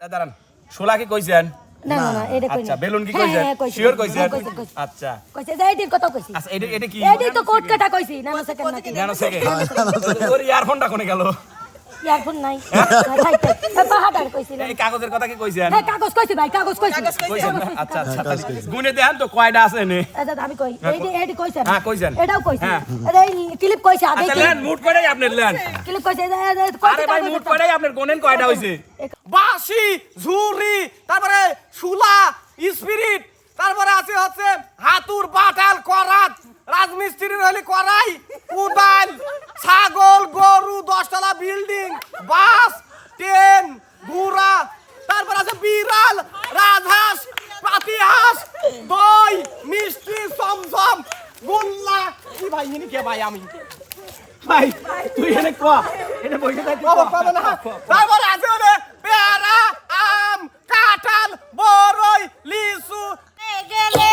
দাঁড়ান। শোলা কি কইছেন? না না না এটা কই আচ্ছা বেলুন কি হ্যাঁ, কইছেন? হ্যাঁ, শিওর কইছেন? হ্যাঁ। আচ্ছা। কইছে যাই এইটির কথা কইছি। আচ্ছা এটা এটা কি? এইটির তো কোট কইছি সেকেন্ড। ওর ইয়ারফোনটা কোনে গেল? ইয়ারফোন নাই। থাইতে পাহাড় কইছি না এই কাগজের কথা কি কইছেন? হ্যাঁ কাগজ কইছি ভাই কাগজ কইছি। আচ্ছা আচ্ছা গুনে দেন তো কয়টা আছে নে আচ্ছা আমি কই। এইটি এইটি কইছেন? হ্যাঁ, কইছেন। এটাও কইছি হ্যাঁ। আরে ক্লিপ কইছে আগে আচ্ছা লেন মুট কয়টাই আপনার লেন। ক্লিপ কইছে আরে ভাই মুট কয়টাই আপনার কোনেন কয়টা হইছে? বাঁশি ঝুরি তারপরে শুলা স্পিরিট তারপরে আছে হচ্ছে হাতুর বাটাল করাত রাজমিস্ত্রির হলি করাই? কুদাল ছাগল গরু দশতলা বিল্ডিং বাস ট্রেন ঘোড়া তারপর আছে বিড়াল রাজহাঁস পাতিহাঁস দই মিষ্টি চমচম গোল্লা। কি ভাই ইনি কে ভাই আমি? ভাই তুই এনে ক? এনে বইতে থাকি তারপরে আছে ওরে পেয়ারা আম কাঁঠাল বড়ই লিচু। গেলে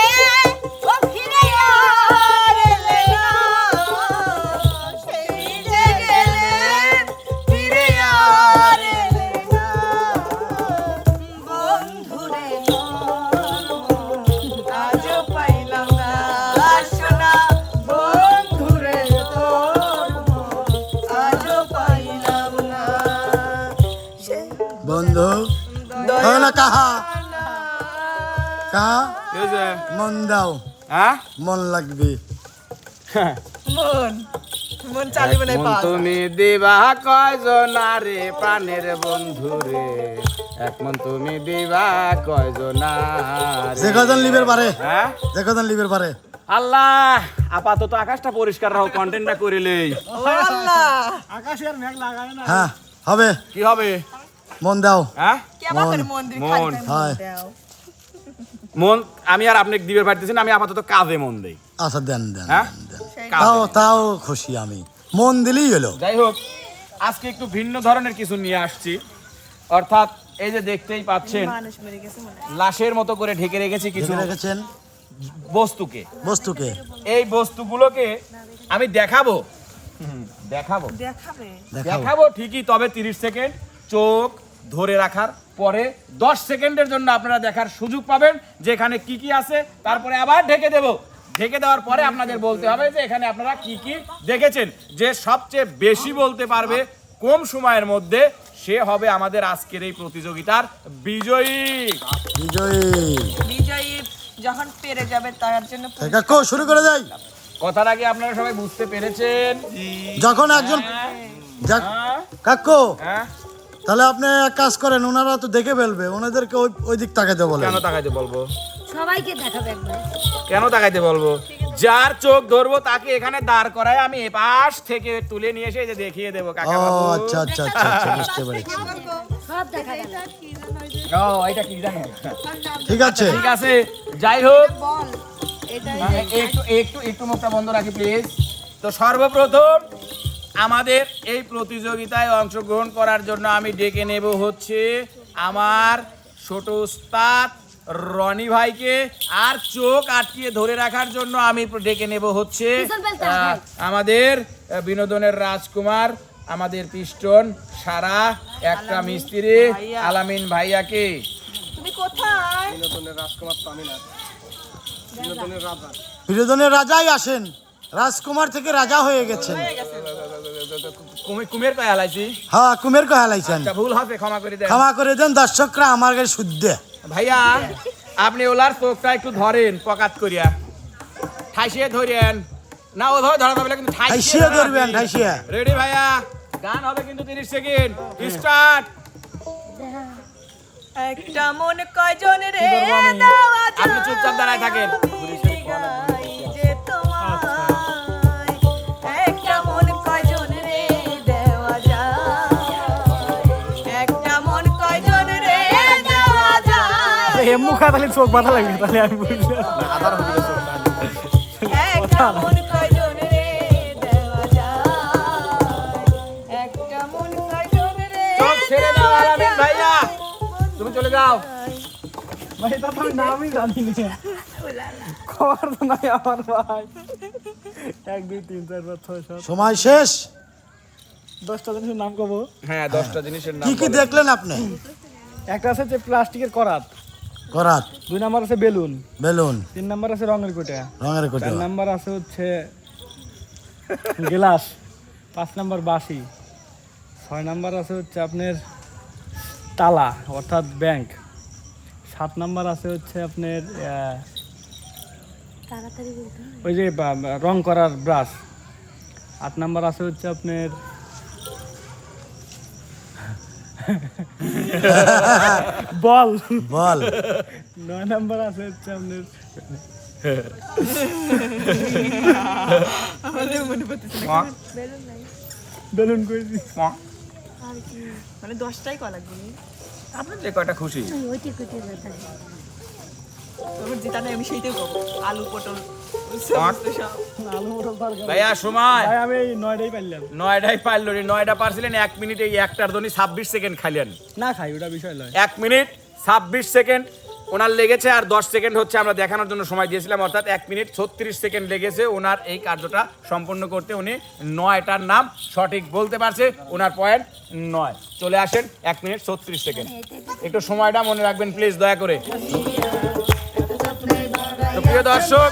কাহা? কাহা? হয়েছে মন দাও। হ্যাঁ? মন লাগবে। মন। মন চালিবে মন তুমি দিবা কয়জন আরে প্রাণের বন্ধু রে? এক মন তুমি দিবা কয়জন আরে? যে কজন লিবের পারে। হ্যাঁ? যে কজন লিবের পারে। আল্লাহ আপাতত আকাশটা পরিষ্কার রাখো কন্টেন্টটা করিলেই আল্লাহ। হ্যাঁ হবে। কি হবে? মন দাও। হ্যাঁ? মন। মন মন। হয়। মন আমি আর আপনি দিবে পারতেছি না আমি আপাতত কাজে মন দেই। আচ্ছা দেন দেন হ্যাঁ। তাও তাও খুশি আমি। মন দিলেই হলো। যাই হোক আজকে একটু ভিন্ন ধরনের কিছু নিয়ে আসছি। অর্থাৎ এই যে দেখতেই পাচ্ছেন। লাশের মতো করে ঢেকে রেখেছি কিছু রেখেছেন? বস্তুকে। বস্তুকে? এই বস্তুগুলোকে আমি দেখাবো। দেখাবো। দেখাবো। ঠিকই তবে 30 সেকেন্ড চোখ ধরে রাখার পরে 10 সেকেন্ডের জন্য আপনারা দেখার সুযোগ পাবেন যে এখানে কি কি আছে তারপরে আবার ঢেকে দেব। ঢেকে দেওয়ার পরে আপনাদের বলতে হবে যে এখানে আপনারা কি কি দেখেছেন। যে সবচেয়ে বেশি বলতে পারবে কম সময়ের মধ্যে সে হবে আমাদের আজকের এই প্রতিযোগিতার বিজয়ী। বিজয়ী। বিজয়ী যখন পেরে যাবে তার জন্য শুরু করে যাই কথার আগে আপনারা সবাই বুঝতে পেরেছেন। যখন একজন? কাকু। হ্যাঁ। তাহলে আপনি এক কাজ করেন ওনারা তো দেখে ফেলবে ওনাদেরকে ওই ওই দিক তাকাতে বলেন। কেন তাকাইতে বলব? সবাইকে দেখাবে একবার। কেন তাকাইতে বলব? যার চোখ ধরবো তাকে এখানে দাঁড় করায় আমি এপাশ থেকে তুলে নিয়ে এসে যে দেখিয়ে দেবো ও কাকা বাবু। আচ্ছা আচ্ছা আচ্ছা আচ্ছা বুঝতে পেরেছি। সব দেখা গেল ও এটা কি জানো? ঠিক আছে। ঠিক আছে যাই হোক। একটু একটু একটু মুখটা বন্ধ রাখি প্লিজ তো সর্বপ্রথম আমাদের এই প্রতিযোগিতায় অংশগ্রহণ করার জন্য আমি ডেকে নেব হচ্ছে আমার ছোট উস্তাদ রনি ভাইকে। আর চোখ আটকিয়ে ধরে রাখার জন্য আমি ডেকে নেব হচ্ছে। আমাদের বিনোদনের রাজকুমার আমাদের পিস্টন সারা একটা মিস্ত্রি আলামিন ভাইয়াকে। তুমি কোথায়? বিনোদনের রাজাই আসেন। রাজকুমার থেকে রাজা হয়ে গেছেন। কুমি- কুমের কয় হালাইছি। হ্যাঁ কুমের কো হালাইছেন। আচ্ছা ভুল হবে ক্ষমা করে দেন। ক্ষমা করে দেন দর্শকরা আমার কাছে শুদ্ধ ভাইয়া আপনি ওলার চোখটা একটু ধরেন পকাত করিয়া। ঠাইসিয়ে ধরেন। না ও ধরে ধরা যাবে কিন্তু ঠাইসিয়ে ধরবেন ঠাইসিয়ে। রেডি ভাইয়া? গান হবে কিন্তু 30 সেকেন্ড। স্টার্ট একটা মন কয়জন রে? দেওয়া আপনি চুপচাপ দাঁড়ায় থাকেন। মুখা তাহলে চোখ বাধা লাগবে তাহলে আমি বুঝলাম। একটা মন কয়জন রে দেওয়া যায়। একটা মন কয়জন রে চোখ ছেড়ে দাও আলামিন ভাইয়া। তুমি চলে যাও। ভাই তো আমি নামই জানি না। খবর তো নাই আমার ভাই। এক দুই তিন চার পাঁচ ছয় সাত। সময় শেষ? দশটা জিনিসের নাম কব? হ্যাঁ দশটা জিনিসের নাম কি কি দেখলেন আপনি? একটা আছে যে প্লাস্টিকের করাত। করাত? দুই নাম্বার আছে বেলুন। বেলুন। তিন নাম্বার আছে রঙের কোটা। রঙের কোটি। চার নাম্বার আছে হচ্ছে গ্লাস। পাঁচ নাম্বার বাঁশি। ছয় নাম্বার আছে হচ্ছে আপনার তালা অর্থাৎ ব্যাংক। সাত নাম্বার আছে হচ্ছে আপনার। ওই যে রং করার ব্রাশ। আট নাম্বার আছে হচ্ছে আপনার বল। বল। নয় নাম্বার আছে হচ্ছে আপনার। বেলুন করেছি কি? মানে দশটাই কলা লাগবে। আপনার যে কয়টা খুশি? যেটা নেই আমি সেইটাই করব। আলু পটল পাঁক। সমস্ত সব। আলু মটর তরকারি ভাইয়া সময়। আমি নয়টাই পারলাম নয়টাই পারল নয়টা পারছিলেন এক মিনিটে এই একটার জন্য ছাব্বিশ সেকেন্ড খাইলেন। না খাই ওটা বিষয় নয়। এক মিনিট ছাব্বিশ সেকেন্ড ওনার লেগেছে আর দশ সেকেন্ড হচ্ছে আমরা দেখানোর জন্য সময় দিয়েছিলাম অর্থাৎ এক মিনিট ছত্রিশ সেকেন্ড লেগেছে ওনার এই কার্যটা সম্পন্ন করতে উনি নয়টার নাম সঠিক বলতে পারছে ওনার পয়েন্ট নয়। চলে আসেন এক মিনিট ছত্রিশ সেকেন্ড। একটু সময়টা মনে রাখবেন প্লিজ দয়া করে। প্রিয় দর্শক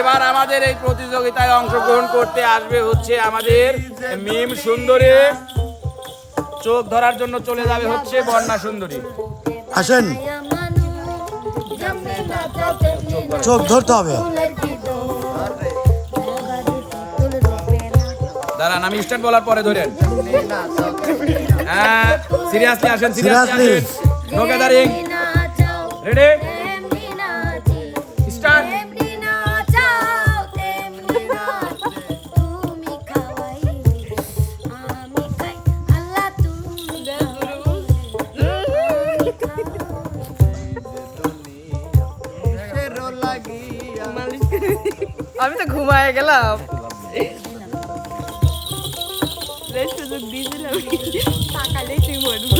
এবার আমাদের এই প্রতিযোগিতায় অংশগ্রহণ করতে আসবে হচ্ছে আমাদের মিম সুন্দরী। চোখ ধরার জন্য চলে যাবে হচ্ছে বন্যা সুন্দরী। আসেন। চোখ ধরতে হবে। দাঁড়ান আমি স্টার্ট বলার পরে ধরেন। হ্যাঁ সিরিয়াসলি আসেন সিরিয়াসলি. আসেন। নো গ্যাদারিং রেডি আমি তো ঘুমায় গেলাম। রে সুযোগ দিয়েছিলাম তাকালেই তুই মরবো।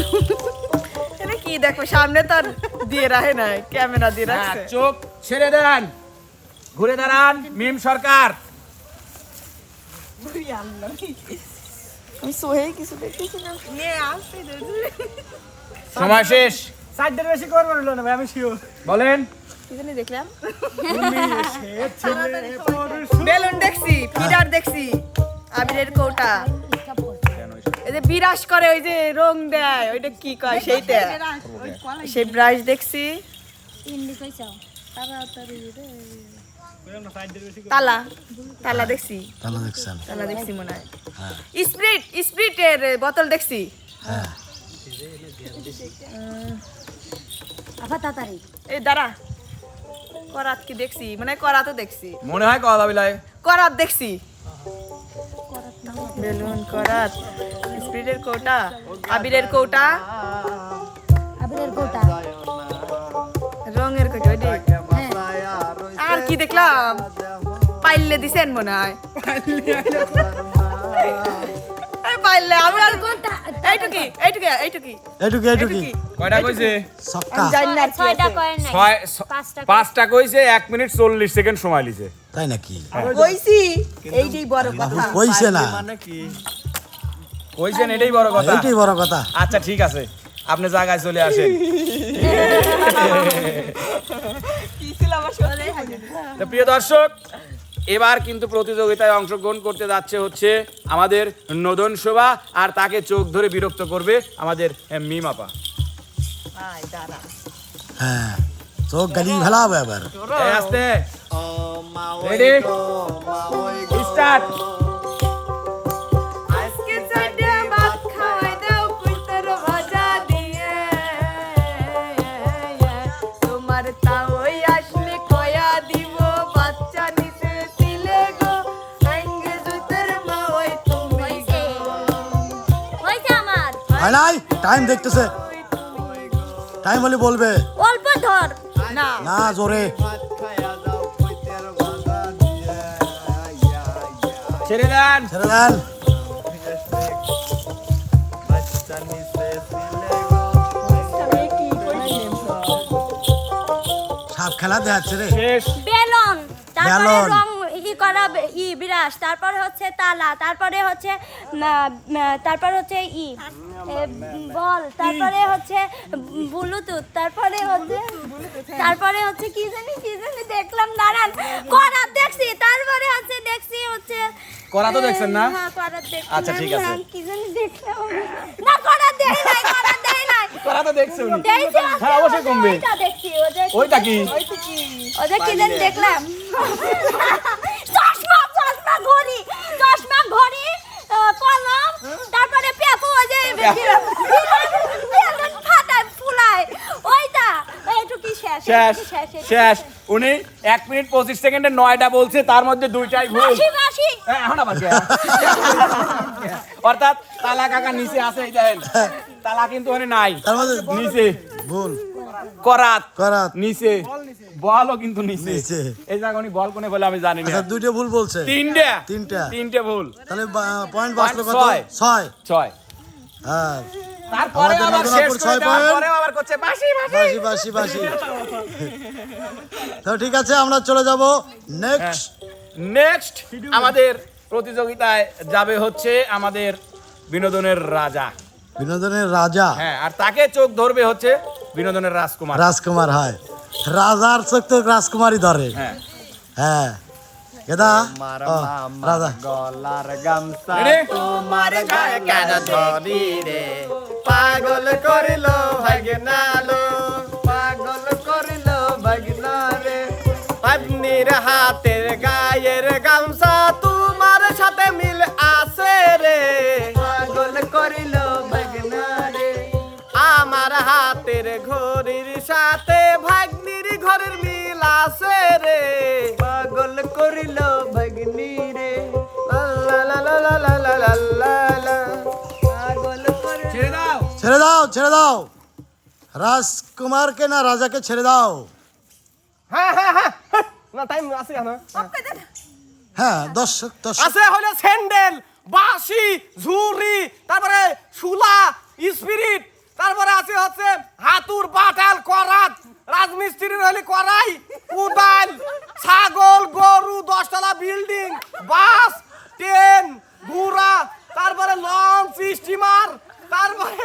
এটা কি দেখো সামনে তো আর দিয়ে রাখে নাই ক্যামেরা দিয়ে রাখছে। চোখ ছেড়ে দেন। ঘুরে দাঁড়ান মিম সরকার। আমি সোহে কিছু দেখেছিলাম সময় শেষ। বেশি করব না ভাই আমি শিওর বলেন। কি জানি দেখলাম বেলুন দেখছি পিডার দেখছি আবিরের কৌটা। এই যে বিরাস করে ওই যে রং দেয় ওইটা কি কয় সেইটা? সেই ব্রাশ দেখছি। তালা তালা দেখছি। তাহলে দেখছেন? তালা দেখছি মনে হয়। স্প্রিট স্প্রিটের বোতল দেখছি। হ্যাঁ। আবার তাড়াতাড়ি এই দাঁড়া। করাত কি দেখছি মানে করাতও দেখছি। মনে হয় কথা বিলায় করাত দেখছি। বেলুন করাত স্প্রিটের কৌটা আবিরের কৌটা। আবিরের গোটা রঙের কৌটা ওইটাই। আর কি দেখলাম? পাইলে দিছেন মনে হয়। পাইলে আমি আর কোনটা? এইটুকি এইটুকি এইটুকি। এইটুকি এইটুকি। এইটুকি। কয়টা কইছে? সক্কা জানি না ছয়টা আছে। নাই? ছয় পাঁচটা কইছে এক মিনিট চল্লিশ সেকেন্ড সময় লিছে। তাই নাকি? কইছি এইটাই বড় কথা। কইছে না। কইছেন এটাই বড় কথা। এইটাই বড় কথা। আচ্ছা ঠিক আছে। আপনি জায়গায় চলে আসেন। প্রিয় দর্শক এবার কিন্তু প্রতিযোগিতায় অংশগ্রহণ করতে যাচ্ছে হচ্ছে আমাদের নদন শোভা আর তাকে চোখ ধরে বিরক্ত করবে আমাদের মিমাপা। হ্যাঁ চোখ গালি আবার। এই আস্তে। রেডি স্টার্ট টাইম দেখতেছে। টাইম হলে বলবে। অল্প ধর। না। না জোরে। ছেড়ে দেন। ছেড়ে দেন। সাপ খেলা দেখাচ্ছে রে। বেলন। বেলন। করা বিরাস তারপরে হচ্ছে তালা তারপরে হচ্ছে তারপরে হচ্ছে ই বল তারপরে হচ্ছে ব্লুটুথ তারপরে হচ্ছে তারপরে হচ্ছে কি জানি কি জানি দেখলাম দাঁড়ান করাত দেখছি তারপরে হচ্ছে দেখছি হচ্ছে করা তো দেখছেন না? হ্যাঁ আচ্ছা, ঠিক আছে। কি জানি দেখলাম না করাত দেখি নাই করাত দেখি নাই করা তো দেখছে উনি হ্যাঁ, অবশ্যই কমবে। ওইটা দেখছি ওটা ওইটা কি? ওটা কি জানি দেখলাম চশমা চশমা ঘড়ি চশমা ঘড়ি আহ, কলম তারপরে পেপু যে ফাটায় ফুলায়। ওইটা এইটুকি শেষ শেষ শেষ শেষ। উনি এক মিনিট পঁচিশ সেকেন্ডে নয়টা বলছে তার মধ্যে দুইটাই ভুল। বাসি বাসি হ্যাঁ, এখন আবার অর্থাৎ তালা কাকা নিচে আছে এই দেখেন। তালা কিন্তু ওখানে নাই। নিচে। ভুল। করাত। করাত। নিচে। বলও কিন্তু নিচে। এই জায়গা উনি বল কোনে বলে আমি জানি না। আচ্ছা দুইটা ভুল বলছে। তিনটে? তিনটা। তিনটে ভুল। তাহলে পয়েন্ট বাঁচলো কত? ছয়। ছয়। ছয়। হ্যাঁ। তারপরে আমাদের আবার শেষ করে ছয় দেওয়ার point। পরে আবার করছে। বাসি বাসি বাসি বাসি বাসি তো ঠিক আছে আমরা চলে যাব নেক্সট নেক্সট আমাদের প্রতিযোগিতায় যাবে হচ্ছে আমাদের বিনোদনের রাজা। বিনোদনের রাজা। হ্যাঁ আর তাকে চোখ ধরবে হচ্ছে বিনোদনের রাজকুমার। রাজকুমার হয়। রাজার চোখ তো রাজকুমারী ধরে। হ্যাঁ। হ্যাঁ। কেদা? ও, রাজা। গলার গামছা তোমার গায়ে কেন ধরি রে পাগল করিল আছে রে। পাগল করিল ভগ্নি রে। ছেড়ে দাও। ছেড়ে দাও রাজকুমারকে না রাজাকে ছেড়ে দাও। হ্যাঁ হ্যাঁ হ্যাঁ, হ্যাঁ। না টাইম আছে হ্যাঁ দর্শক দর্শক। আছে হলো স্যান্ডেল বাঁশি ঝুরি তারপরে সুলা স্পিরিট তারপরে আছে হচ্ছে হাতুর বাটাল করাত রাজমিস্ত্রির হলে করাই। কুদাল ছাগল গরু দশতলা বিল্ডিং বাস ট্রেন ঘোড়া তারপরে লঞ্চ স্টিমার তারপরে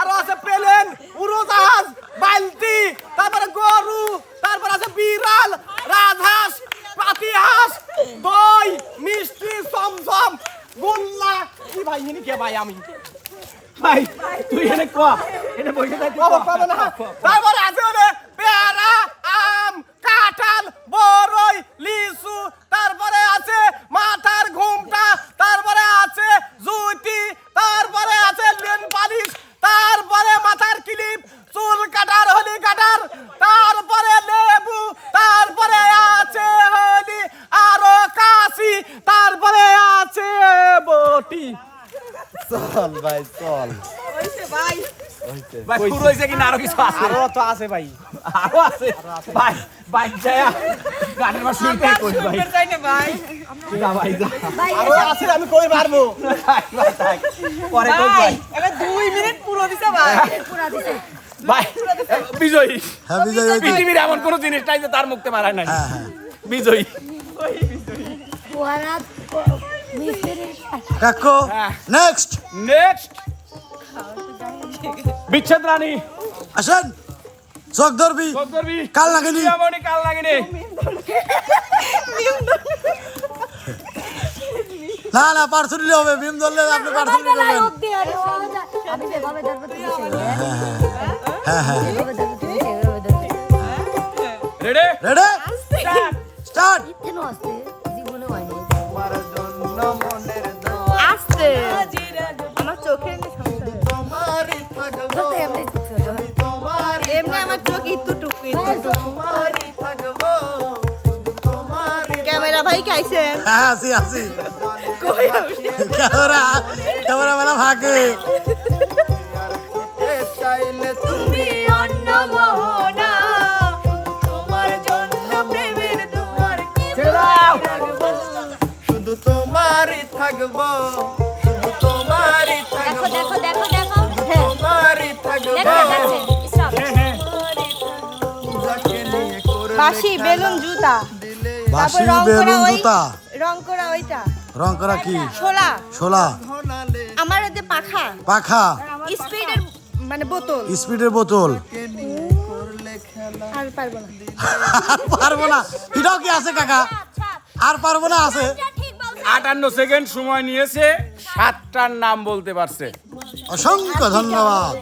আরও আছে প্লেন উড়োজাহাজ বালতি তারপরে গরু তারপরে আছে বিড়াল রাজহাঁস পাতিহাঁস দই মিষ্টি চমচম গোল্লা। কি ভাই ইনি কে ভাই আমি? ভাই তুই এনে ক? এনে বইতে থাকি তারপরে আছে ওরে পেয়ারা আম কাঁঠাল বড়ই লিচু তারপরে আছে মাথার ঘুমটা তারপরে আছে জুতি তারপরে আছে লেন পালিশ তারপরে মাথার ক্লিপ চুল কাটার হলি কাটার তারপরে লেবু তারপরে আছে হলি আরও কাশি তারপরে আছে বটি চল। ভাই ভাই। পুরো কি আরও কিছু আছে? আরও তো আছে ভাই। আরও আছে? ভাই বাইক যায়। মাস শুনতে কই ভাই? যা ভাই যা। আরও আছে আমি কই পারব পরে কই ভাই এবার দুই মিনিট পুরো দিছে ভাই। পুরা দিছে। ভাই বিজয়ী। হ্যাঁ বিজয় পৃথিবীর এমন কোন জিনিস নাই যে তার মুখতে মারায় নাই। হ্যাঁ হ্যাঁ। বিজয়ী। মিস্ত্রি কাকু হ্যাঁ। নেক্সট নেক্সট বিচ্ছেদ রানী। আসেন। চোখ ধরবি। কাল লাগেনি। কাল লাগেনি না না পার্সল নিলে হবে। ভীম ধরলে আপনি পার্সল আমার বেলায় করবেন অব্দি আর সহজে আসতে। আমার চোখের এমনি আমার চোখ ইতু টুকু ক্যামেরা ভাই খাইছেন হ্যাঁ আসি আসি। ক্যামেরা ক্যামেরা মেলা ফাঁকে থাকব। শুধু তোমারই দেখো দেখো দেখো দেখো। হ্যাঁ তোমারই থাকব। দেখো স্টপ। বাসি বেলুন জুতা। বাসি বেলুন জুতা। রং করা ওইটা। রং করা কি? ছোলা। ছোলা। আমার ওতে পাখা। পাখা। স্পিডের মানে বোতল। স্পিডের বোতল। আর পারব না। পারব না। এটাও কি আছে কাকা? আর পারব না আছে? বলছো আটান্ন সেকেন্ড সময় নিয়েছে সাতটার নাম বলতে পারছে। অসংখ্য ধন্যবাদ।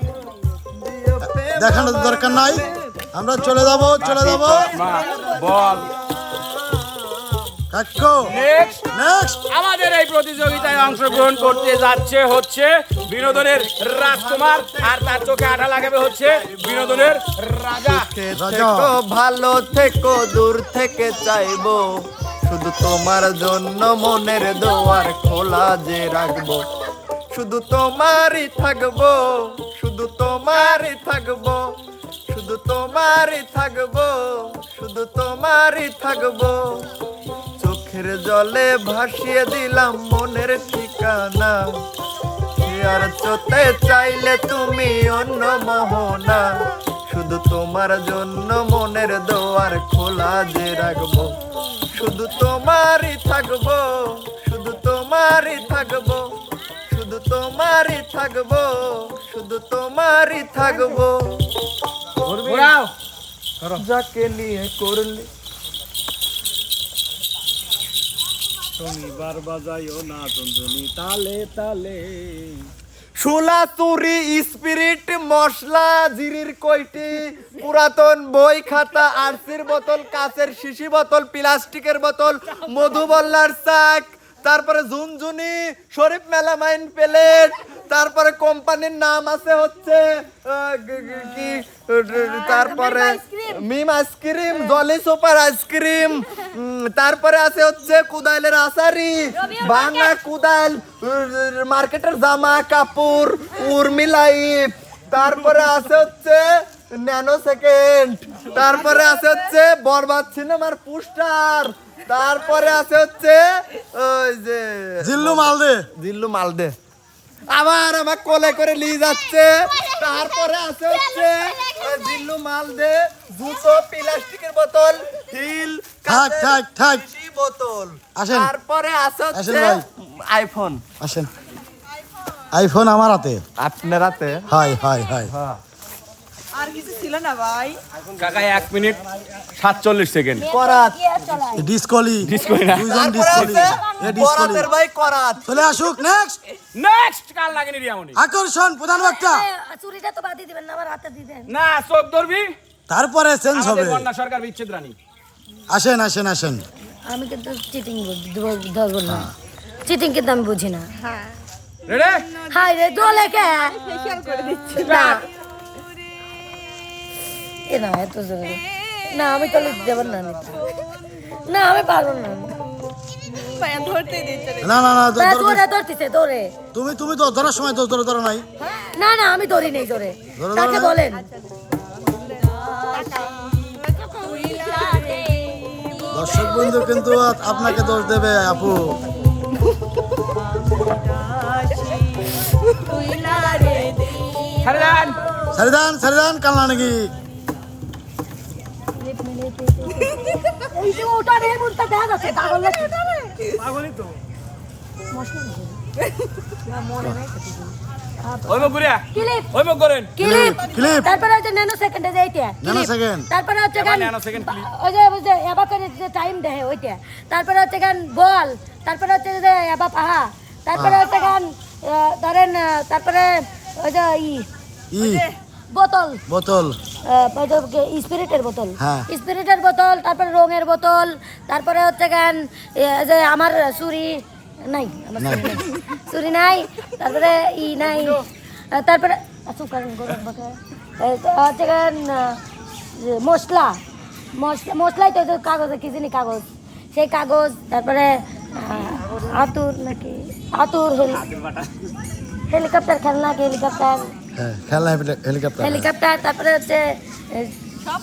দেখানোর দরকার নাই। আমরা চলে যাব চলে যাব। বল। কাকু নেক্সট নেক্সট আমাদের এই প্রতিযোগিতায় অংশগ্রহণ করতে যাচ্ছে হচ্ছে বিনোদনের রাজকুমার আর তার চোখে আঠা লাগাবে হচ্ছে বিনোদনের রাজা। ভালো থেকো দূর থেকে চাইব। শুধু তোমার জন্য মনের দোয়ার খোলা যে রাখব। শুধু তোমারই থাকব, শুধু তোমারই থাকব, শুধু তোমারই থাকব, শুধু তোমারই থাকব। চোখের জলে ভাসিয়ে দিলাম মনের ঠিকানা। আর চোতে চাইলে তুমি অন্য মোহনা। শুধু তোমার জন্য মনের দোয়ার খোলা যে রাখব। শুধু তোমারই থাকব শুধু তোমারই থাকব শুধু তোমারই থাকব শুধু তোমারই থাকব। যাকে নিয়ে করলে তুমি বার বাজাইও না তন্দুনি তালে তালে। শুলা চুরি স্পিরিট, মশলা, জিরির কইটি পুরাতন বই খাতা, আরসির বোতল, কাচের শিশি বোতল, প্লাস্টিকের বোতল, মধুবল্লার চাক তারপরে ঝুনঝুনি শরীফ মেলামাইন প্লেট তারপরে কোম্পানির নাম আছে হচ্ছে কি তারপরে মিম ice cream. Jolly super ice cream তারপরে আছে হচ্ছে কুদাইলের আসারি ভাঙা কুদাইল মার্কেটের জামা কাপড় উর্মিলাই তারপরে আছে হচ্ছে ন্যানো সেকেন্ড তারপরে আছে হচ্ছে বরবাদ সিনেমার পোস্টার। তারপরে আছে হচ্ছে ওই যে জিল্লু মালদে। জিল্লু মালদে। আবার আমার কোলে করে নিয়ে যাচ্ছে। তারপরে আছে হচ্ছে জিল্লু মালদে জুতো প্লাস্টিকের বোতল হিল থাক থাক থাক। বোতল। আসেন। তারপরে আছে হচ্ছে আইফোন। আসেন। আইফোন আমার হাতে। আপনার হাতে? হয় হয় হয়। আর কিছু ছিল না ভাই। কাকা এক মিনিট সাতচল্লিশ সেকেন্ড। করাত। ডিসকলি। না। দুইজন ভাই করাত। চলে আসুক নেক্সট নেক্সট কাল লাগেনি রিয়ামনি আকর্ষণ প্রধান বক্তা। চুরিটা তো বাদ দিবেন না আমার হাতে না চোখ ধরবি। তারপরে চেঞ্জ হবে। কন্যা সরকার বিচ্ছেদ রানী। আসেন আসেন আসেন। আমি কিন্তু চিটিং ধরবো না। চিটিং কিন্তু আমি বুঝি না। রেডে হাই রে দোলে কে? ফেসিয়াল করে দিচ্ছি। না। এ না এত জোরে। না আমি তাহলে দেবেন না নিতে। না আমি পারব না। না না না তা ধরো- ধরতেছে ধরে। তুমি তুমি তো ধরার সময় তো ধরে ধরো নাই। না না আমি ধরি নেই জোরে। ধরো, তাকে বলেন? দর্শক বন্ধু কিন্তু আপনাকে দোষ দেবে আপু। যান সারিদান সারিদান কালনা নাকি? এই যে ওটা রে দেখা যাচ্ছে পাগলই তো। তারপরে হচ্ছে ন্যানো সেকেন্ডে যে এইটা। সেকেন্ড। তারপরে হচ্ছে এবার গান ন্যানো সেকেন্ড clip। ওই যে ওই যে এবার করে যে টাইম দেয় ওইটা। তারপরে হচ্ছে গান বল। তারপরে হচ্ছে যে এবার পাহা। তারপরে হচ্ছে গান ধরেন তারপরে ওই যে ই। ই। বোতল। বোতল। স্পিরিটের বোতল? হ্যাঁ। স্পিরিটের বোতল তারপরে রঙের বোতল তারপরে হচ্ছে গান এ, যে আমার চুরি নাই আমার চুরি নাই। তারপরে ই নাই তারপরে হচ্ছে গান মশলা মশলা মশলাই তো কাগজে কি জানি কাগজ। সেই কাগজ তারপরে আতুর নাকি আতুর হেলিকপ্টার খেলনা হেলিকপ্টার। হ্যাঁ খেলনা হেলিকপ্টার। হেলিকপ্টার তারপরে হচ্ছে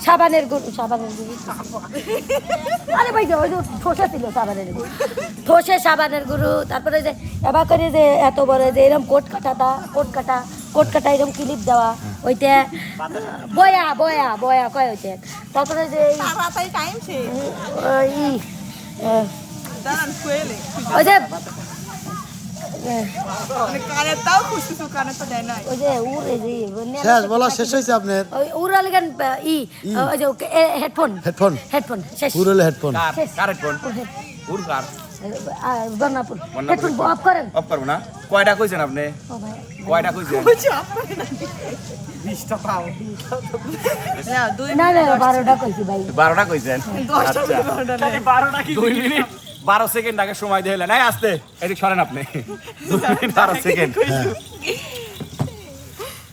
সাবানের গুরু সাবানের গুরু। আরে ভাই ওই যে ঠোসে ছিল সাবানের গুরু। ঠোসে সাবানের গুরু তারপরে যে এবার করে যে এত বড় যে এরকম কোট কাটাটা কোট কাটা কোট কাটা এরকম ক্লিপ দেওয়া ওইটা বয়া বয়া বয়া কয় ওইটা? তারপরে যে টাইম ওই, ওই যে শেষ বলা শেষ হয়েছে আপনার? ওই উড়া ই হেডফোন হেডফোন হেডফোন শেষ। পুরলে হেডফোন কার কার হেডফোন উর বর্ণাপুর বর্ণাপুর হেডফোন অফ করেন অফ করব না কয়টা কইছেন আপনি ও ভাই কয়টা কইছেন না দুই না না বারোটা কইছি ভাই বারোটা কইছেন কি মিনিট বারো সেকেন্ড আগে সময় দিয়ে নাই আসতে এদিক সরেন আপনি বারো সেকেন্ড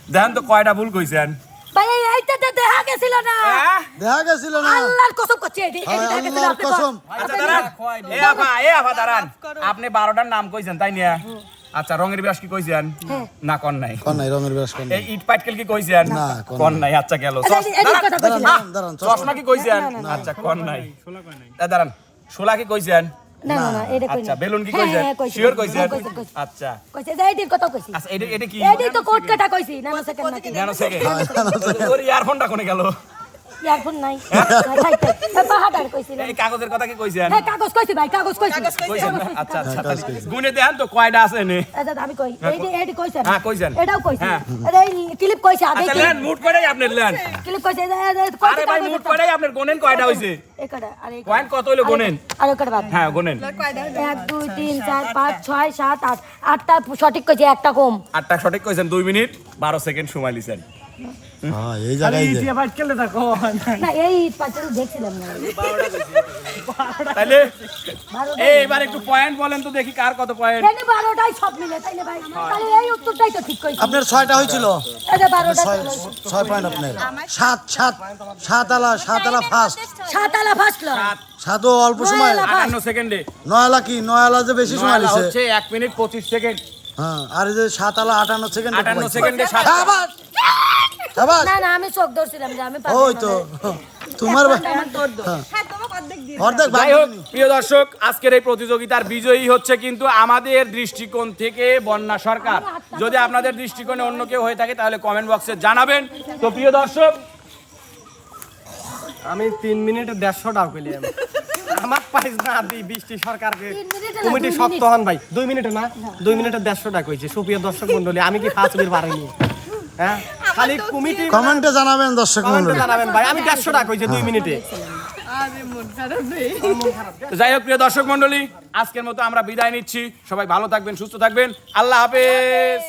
দেখেন তো কয়টা ভুল কইছেন ভাই এই এইটাতে দেখা গেছিল না হ্যাঁ? দেখা গেছিল না আল্লাহর কসম করছি এই হ্যাঁ, দেখা গেছিল আল্লাহর আপনি কসম। আচ্ছা দাঁড়ান এ আপা এ আপা দাঁড়ান আপনি বারোটার নাম কইছেন তাই নিয়ে আচ্ছা রঙের বিরাস কি কইছেন না কন নাই কোন নাই রঙের বিরাস কোন এই ইট পাটকেল কি কইছেন না, কোন নাই আচ্ছা গেল আচ্ছা, চশমা কি কইছেন আচ্ছা কোন নাই এ দাঁড়ান শোলা কি কইছেন? না এটা কই আচ্ছা। বেলুন কি হ্যাঁ, কইছেন? হ্যাঁ, শিওর কইছেন? হ্যাঁ। আচ্ছা। কইছে যে এইটির কথা কইছি। আচ্ছা এটা এটা কি? এইটির তো কোট কাটা কইছি নানো সেকেন্ড নাকি ন্যানো সেকেন্ড ওর ইয়ারফোনটা কোনে গেল? ইয়ারফোন নাই। না এই কাগজের কথা কি কইছেন হ্যাঁ কাগজ কইছি ভাই কাগজ কইছি? আচ্ছা আচ্ছা গুনে দেন তো কয়টা আছে নে আচ্ছা আমি কই এইটি এইটি কইছেন? হ্যাঁ, কইছেন। এটাও কইছি হ্যাঁ। আরে ক্লিপ কইছে আগে আচ্ছা লেন মুট করেই আপনার লেন। ক্লিপ কইছে আরে ভাই মুট করেই আপনার গোনেন কয়টা হইছে? একাটা আরে পয়েন্ট কত হইল গোনেন? আর ওকাটা বাদ। হ্যাঁ গোনেন। এক দুই তিন চার পাঁচ ছয় সাত আট। আটটা সঠিক কইছে একটা কম। আটটা সঠিক কইছেন দুই মিনিট বারো সেকেন্ড সময় লিছেন। হ্যাঁ এই জায়গায় যে ইটিয়া বাইট খেলে থাকো। না এই পাঁচটা দেখছিলাম না। তাইলে এইবার একটু পয়েন্ট বলেন তো দেখি কার কত পয়েন্ট এখানে বারোটাই সব মিলে তাইলে ভাই তাহলে এই উত্তরটাই তো ঠিক কইছি। আপনার ছয়টা হয়েছিল? পয়েন্ট আপনার। আলা আলা ফার্স্ট আলা ফার্স্ট ল। অল্প সময়। নয় আলা। আটান্ন সেকেন্ডে নয় আলা কি? নয় আলা যে বেশি সময় নয়লা হচ্ছে এক মিনিট পঁচিশ সেকেন্ড হ্যাঁ আর এই যে সাত আলা আটান্ন সেকেন্ড আটান্ন সেকেন্ডে সাত আবার আবার না না আমি চোখ ধরছিলাম যে আমি ওই তো তোমার বা- হ্যাঁ। অর্ধেক যাই হোক প্রিয় দর্শক আজকের এই প্রতিযোগিতার বিজয়ী হচ্ছে কিন্তু আমাদের দৃষ্টিকোণ থেকে বন্যা সরকার। যদি আপনাদের দৃষ্টিকোণে অন্য কেউ হয়ে থাকে তাহলে কমেন্ট বক্সে জানাবেন। তো প্রিয় দর্শক আমি তিন মিনিটে দেড়শো টাকা পেলাম আমার পাইস না দিই বৃষ্টি সরকারকে। কমিটি শক্ত হন ভাই। দুই মিনিটে না? দুই মিনিটে দেড়শো টাকা হয়েছে। সুপ্রিয় দর্শক মন্ডলী আমি কি পাঁচ মিনিট পারিনি হ্যাঁ? খালি কমিটি কমেন্টে জানাবেন দর্শক মন্ডলী। জানাবেন ভাই। আমি দেড়শো টাকা হয়েছে দুই মিনিটে। মন যাই হোক প্রিয় দর্শক মন্ডলী আজকের মতো আমরা বিদায় নিচ্ছি। সবাই ভালো থাকবেন সুস্থ থাকবেন। আল্লাহ হাফেজ।